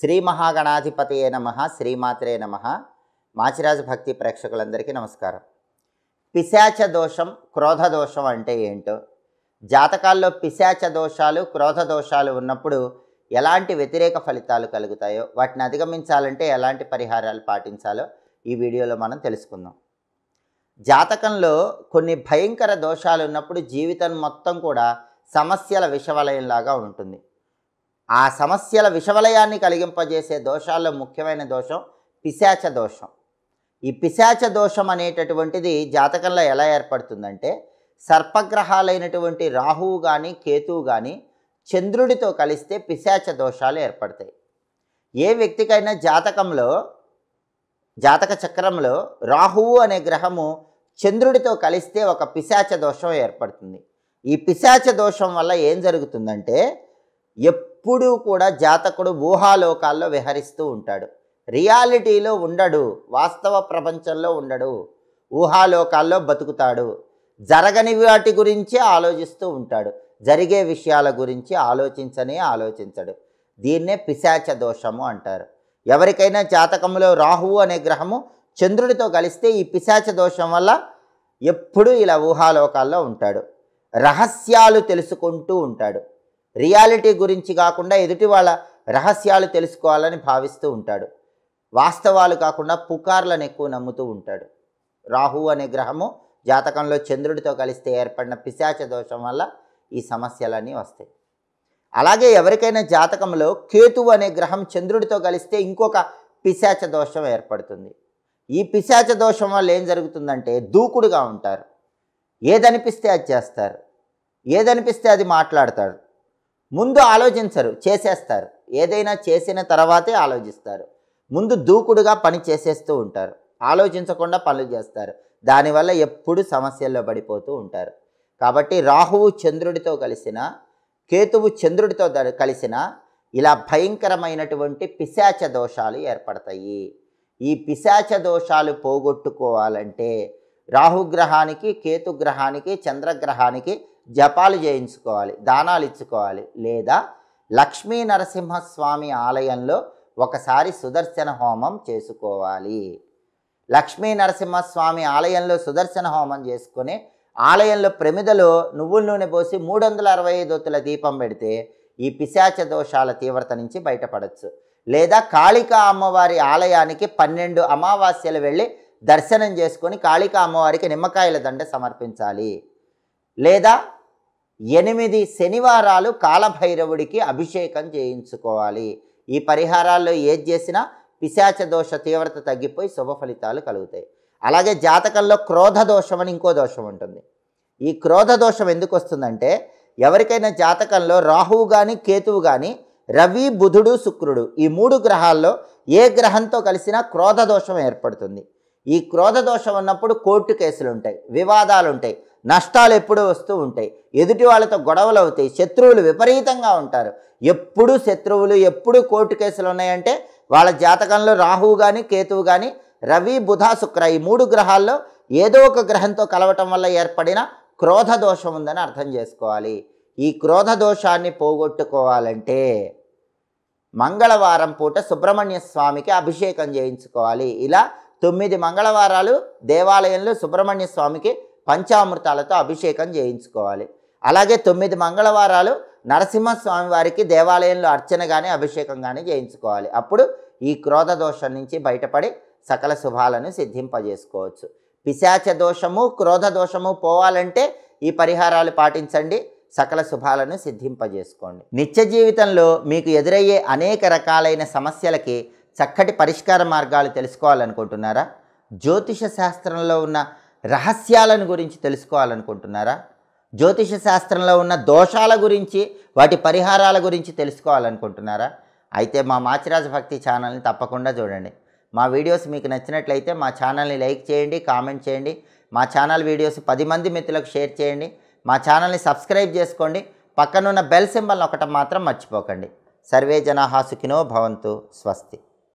శ్రీ మహాగణాధిపతయే నమ శ్రీమాత్రే నమ. మాచిరాజు భక్తి ప్రేక్షకులందరికీ నమస్కారం. పిశాచ దోషం క్రోధ దోషం అంటే ఏంటో? జాతకాల్లో పిశాచ దోషాలు క్రోధ దోషాలు ఉన్నప్పుడు ఎలాంటి వ్యతిరేక ఫలితాలు కలుగుతాయో వాటిని అధిగమించాలంటే ఎలాంటి పరిహారాలు పాటించాలో ఈ వీడియోలో మనం తెలుసుకుందాం. జాతకంలో కొన్ని భయంకర దోషాలు ఉన్నప్పుడు జీవితం మొత్తం కూడా సమస్యల విషవలయంలాగా ఉంటుంది. ఆ సమస్యల విషవలయాన్ని కలిగింపజేసే దోషాల్లో ముఖ్యమైన దోషం పిశాచ దోషం. ఈ పిశాచ దోషం అనేటటువంటిది జాతకంలో ఎలా ఏర్పడుతుందంటే సర్పగ్రహాలైనటువంటి రాహువు కానీ కేతువు కానీ చంద్రుడితో కలిస్తే పిశాచ దోషాలు ఏర్పడతాయి. ఏ వ్యక్తికైనా జాతకంలో జాతక చక్రంలో రాహువు అనే గ్రహము చంద్రుడితో కలిస్తే ఒక పిశాచ దోషం ఏర్పడుతుంది. ఈ పిశాచ దోషం వల్ల ఏం జరుగుతుందంటే ఎప్పుడూ కూడా జాతకుడు ఊహాలోకాల్లో విహరిస్తూ ఉంటాడు. రియాలిటీలో ఉండడు. వాస్తవ ప్రపంచంలో ఉండడు. ఊహాలోకాల్లో బతుకుతాడు. జరగని వాటి గురించి ఆలోచిస్తూ ఉంటాడు. జరిగే విషయాల గురించి ఆలోచించనే ఆలోచించడు. దీన్నే పిశాచ దోషము అంటారు. ఎవరికైనా జాతకంలో రాహువు అనే గ్రహము చంద్రుడితో కలిస్తే ఈ పిశాచ దోషం వల్ల ఎప్పుడూ ఇలా ఊహాలోకాల్లో ఉంటాడు. రహస్యాలు తెలుసుకుంటూ ఉంటాడు. రియాలిటీ గురించి కాకుండా ఎదుటి వాళ్ళ రహస్యాలు తెలుసుకోవాలని భావిస్తూ ఉంటాడు. వాస్తవాలు కాకుండా పుకార్లను ఎక్కువ నమ్ముతూ ఉంటాడు. రాహు అనే గ్రహము జాతకంలో చంద్రుడితో కలిస్తే ఏర్పడిన పిశాచ దోషం వల్ల ఈ సమస్యలన్నీ వస్తాయి. అలాగే ఎవరికైనా జాతకంలో కేతు అనే గ్రహం చంద్రుడితో కలిస్తే ఇంకొక పిశాచ దోషం ఏర్పడుతుంది. ఈ పిశాచ దోషం వల్ల ఏం జరుగుతుందంటే దూకుడుగా ఉంటారు. ఏదనిపిస్తే అది చేస్తారు. ఏదనిపిస్తే అది మాట్లాడతారు. ముందు ఆలోచించరు చేసేస్తారు. ఏదైనా చేసిన తర్వాతే ఆలోచిస్తారు. ముందు దూకుడుగా పని చేసేస్తూ ఉంటారు. ఆలోచించకుండా పనులు చేస్తారు. దానివల్ల ఎప్పుడు సమస్యల్లో పడిపోతూ ఉంటారు. కాబట్టి రాహువు చంద్రుడితో కలిసిన కేతువు చంద్రుడితో కలిసిన ఇలా భయంకరమైనటువంటి పిశాచ దోషాలు ఏర్పడతాయి. ఈ పిశాచ దోషాలు పోగొట్టుకోవాలంటే రాహుగ్రహానికి కేతుగ్రహానికి చంద్రగ్రహానికి జపాలు చేయించుకోవాలి దానాలు ఇచ్చుకోవాలి. లేదా లక్ష్మీ నరసింహస్వామి ఆలయంలో ఒకసారి సుదర్శన హోమం చేసుకోవాలి. లక్ష్మీ నరసింహస్వామి ఆలయంలో సుదర్శన హోమం చేసుకొని ఆలయంలో ప్రమిదలో నువ్వుల నూనె పోసి మూడు వందల అరవై ఐదు ఒత్తుల దీపం పెడితే ఈ పిశాచ దోషాల తీవ్రత నుంచి బయటపడవచ్చు లేదా కాళికా అమ్మవారి ఆలయానికి పన్నెండు అమావాస్యలు వెళ్ళి దర్శనం చేసుకొని కాళికా అమ్మవారికి నిమ్మకాయల దండ సమర్పించాలి. లేదా ఎనిమిది శనివారాలు కాలభైరవుడికి అభిషేకం చేయించుకోవాలి. ఈ పరిహారాల్లో ఏది చేసినా పిశాచ దోష తీవ్రత తగ్గిపోయి శుభ ఫలితాలు కలుగుతాయి. అలాగే జాతకంలో క్రోధ దోషం అని ఇంకో దోషం ఉంటుంది. ఈ క్రోధ దోషం ఎందుకు వస్తుందంటే ఎవరికైనా జాతకంలో రాహువు కానీ కేతువు కానీ రవి బుధుడు శుక్రుడు ఈ మూడు గ్రహాల్లో ఏ గ్రహంతో కలిసినా క్రోధ దోషం ఏర్పడుతుంది. ఈ క్రోధ దోషం ఉన్నప్పుడు కోర్టు కేసులు ఉంటాయి వివాదాలు ఉంటాయి నష్టాలు ఎప్పుడూ వస్తూ ఉంటాయి. ఎదుటి వాళ్ళతో గొడవలు అవుతాయి. శత్రువులు విపరీతంగా ఉంటారు. ఎప్పుడు శత్రువులు ఎప్పుడు కోర్టు కేసులు ఉన్నాయంటే వాళ్ళ జాతకంలో రాహువు కానీ కేతువు కానీ రవి బుధ శుక్ర ఈ మూడు గ్రహాల్లో ఏదో ఒక గ్రహంతో కలవటం వల్ల ఏర్పడిన క్రోధ దోషం ఉందని అర్థం చేసుకోవాలి. ఈ క్రోధ దోషాన్ని పోగొట్టుకోవాలంటే మంగళవారం పూట సుబ్రహ్మణ్య స్వామికి అభిషేకం చేయించుకోవాలి. ఇలా తొమ్మిది మంగళవారాలు దేవాలయంలో సుబ్రహ్మణ్య స్వామికి పంచామృతాలతో అభిషేకం చేయించుకోవాలి. అలాగే తొమ్మిది మంగళవారాలు నరసింహస్వామి వారికి దేవాలయంలో అర్చన కానీ అభిషేకం కానీ చేయించుకోవాలి. అప్పుడు ఈ క్రోధ దోషం నుంచి బయటపడి సకల శుభాలను సిద్ధింపజేసుకోవచ్చు. పిశాచ దోషము క్రోధ దోషము పోవాలంటే ఈ పరిహారాలు పాటించండి. సకల శుభాలను సిద్ధింపజేసుకోండి. నిత్య జీవితంలో మీకు ఎదురయ్యే అనేక రకాలైన సమస్యలకి చక్కటి పరిష్కార మార్గాలు తెలుసుకోవాలనుకుంటున్నారా? జ్యోతిష శాస్త్రంలో ఉన్న రహస్యాలను గురించి తెలుసుకోవాలనుకుంటున్నారా? జ్యోతిష శాస్త్రంలో ఉన్న దోషాల గురించి వాటి పరిహారాల గురించి తెలుసుకోవాలనుకుంటున్నారా? అయితే మా మాచిరాజ భక్తి ఛానల్ని తప్పకుండా చూడండి. మా వీడియోస్ మీకు నచ్చినట్లయితే మా ఛానల్ని లైక్ చేయండి కామెంట్ చేయండి. మా ఛానల్ వీడియోస్ పది మంది మిత్రులకు షేర్ చేయండి. మా ఛానల్ని సబ్స్క్రైబ్ చేసుకోండి. పక్కనున్న బెల్ సింబల్ ఒకటం మాత్రం మర్చిపోకండి. సర్వే జనాహా సుఖినో భవంతు స్వస్తి.